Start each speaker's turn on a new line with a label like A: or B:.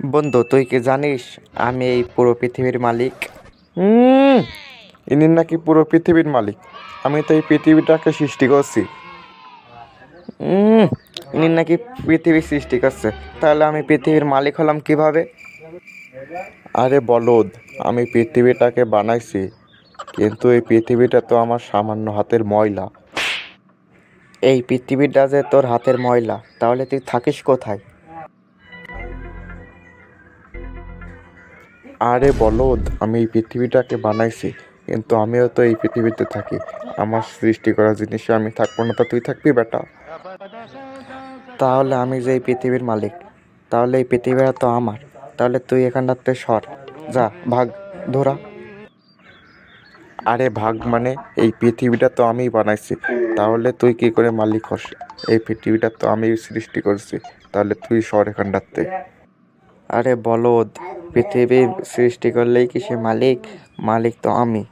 A: বন্ধু তুই কি জানিস আমি এই পুরো পৃথিবীর মালিক?
B: হুম ইনি নাকি পুরো পৃথিবীর মালিক। আমি তো এই পৃথিবীটাকে সৃষ্টি করছি।
A: ইনি নাকি পৃথিবী সৃষ্টি করছে। তাহলে আমি পৃথিবীর মালিক হলাম কীভাবে?
B: আরে বলদ আমি পৃথিবীটাকে বানাইছি কিন্তু এই পৃথিবীটা তো আমার সামান্য হাতের ময়লা।
A: এই পৃথিবীটা যে তোর হাতের ময়লা তাহলে তুই থাকিস কোথায়?
B: আরে বলদ, আমি এই পৃথিবীটাকে বানাইছি, কিন্তু আমিও তো এই পৃথিবীতে থাকি। আমার সৃষ্টি করা জিনিসে আমি থাকব না, তা তুই থাকবি বেটা?
A: তাহলে আমি যে এই পৃথিবীর মালিক, তাহলে এই পৃথিবীটা তো আমার। তাহলে তুই এখানটাতে সর। যা, ভাগ, ধরা।
B: আরে ভাগ মানে এই পৃথিবীটা তো আমিই বানাইছি। তাহলে তুই কি করে মালিক হস? এই পৃথিবীটা তো আমি সৃষ্টি করছি। তাহলে তুই সর এখানটাতে।
A: আরে বলদ পৃথিবীর সৃষ্টি করলেই কি সে মালিক? মালিক তো আমি।